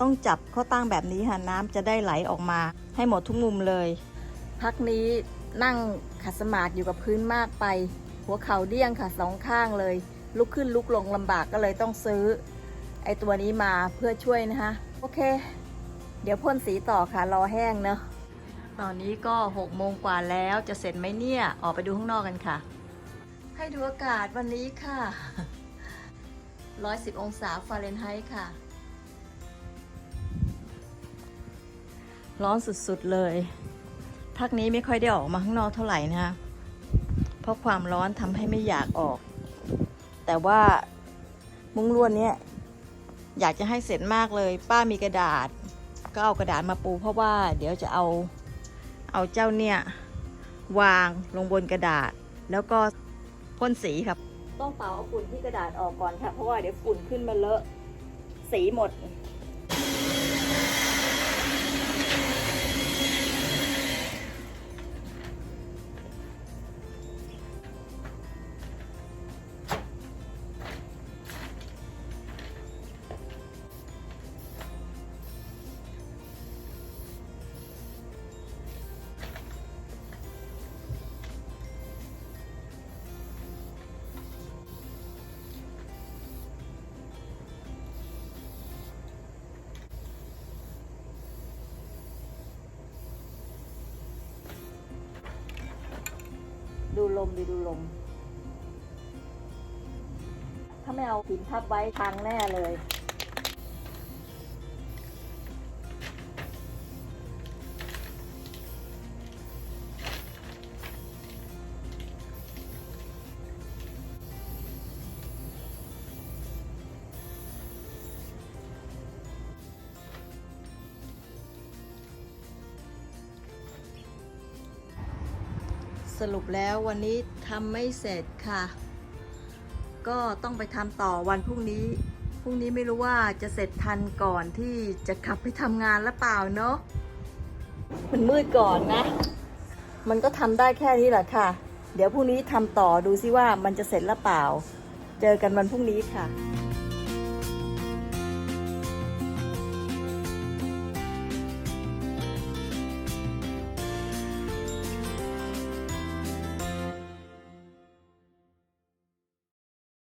ต้องจับข้อตั้งแบบนี้ค่ะน้ำจะได้ไหลออกมา ให้หมดทุกมุมเลย พักนี้นั่งขัดสมาธิอยู่กับพื้นมากไป หัวเข่าเดี้ยงค่ะสองข้างเลย ลุกขึ้นลุกลงลำบากก็เลยต้องซื้อ ไอตัวนี้มาเพื่อช่วยนะคะ โอเค เดี๋ยวพ่นสีต่อค่ะรอแห้งเนอะตอนนี้ก็หกโมงกว่าแล้วจะเสร็จไหมเนี่ย ออกไปดูข้างนอกกันค่ะ ให้ดูอากาศวันนี้ค่ะ 110 องศาฟาเรนไฮต์ค่ะ ร้อนสุดๆเลยพักนี้ไม่ค่อยได้ออกมาข้างนอกเท่าไหร่นะคะเพราะความร้อนทำให้ไม่อยากออก แต่ว่ามุ้งลวดเนี้ยอยากจะให้เสร็จมากเลย ป้ามีกระดาษ ก็เอากระดาษมาปูเพราะว่าเดี๋ยวจะเอาเอาเจ้าเนี่ยวางลงบนกระดาษ แล้วก็พ่นสีครับ ต้องเป่าเอาฝุ่นที่กระดาษออกก่อนค่ะเพราะว่าเดี๋ยวฝุ่นขึ้นมาเลอะสีหมด ดูลมดิดูลม ถ้าไม่เอาหินทับไว้พังแน่เลย สรุปแล้ววันนี้ทำไม่เสร็จค่ะ ก็ต้องไปทำต่อวันพรุ่งนี้ พรุ่งนี้ไม่รู้ว่าจะเสร็จทันก่อนที่จะขับไปทำงานหรือเปล่าเนาะ มันมืดก่อนนะ มันก็ทำได้แค่นี้แหละค่ะ เดี๋ยวพรุ่งนี้ทำต่อดูซิว่ามันจะเสร็จหรือเปล่า เจอกันวันพรุ่งนี้ค่ะ